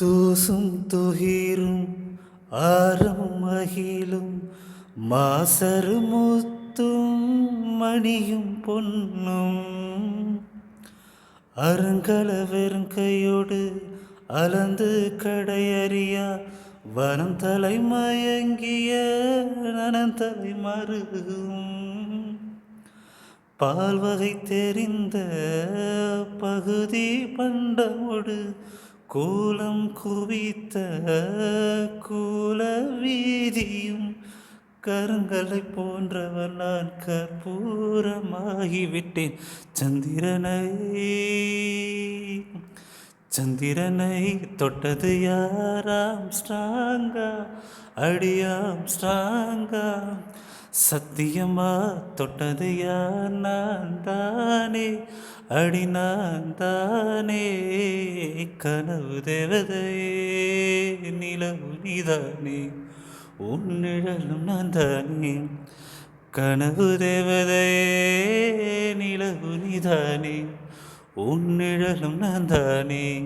தூசும் துகிரும் ஆரம் மகிழும் மாசரு முத்தும் மணியும் பொன்னும். அருங்கல வெறுங்கையோடு அலந்து கடையறியா வனம் தலை மயங்கிய நனந்தலை மருகும். பால் வகை தெரிந்த பகுதி பண்டமொடு கூலம் குவித்த கூல வீதியும் கருங்கலை போன்றவன் நான் கற்பூரமாகிவிட்டேன். சந்திரனை சந்திரனை தொட்டது யாராம் ஸ்ட்ராங்கா அடியாம் ஸ்ட்ராங்கா சத்தியமா தொட்டது யார்? நான் தானே. அடி நான் தானே. கனவு தேவதையே நிலவு நீதானே. உன் நிழலும் நான் தானே. கனவு தேவதையே நிலவு நீதானே. உன் நிழலும் நான் தானே.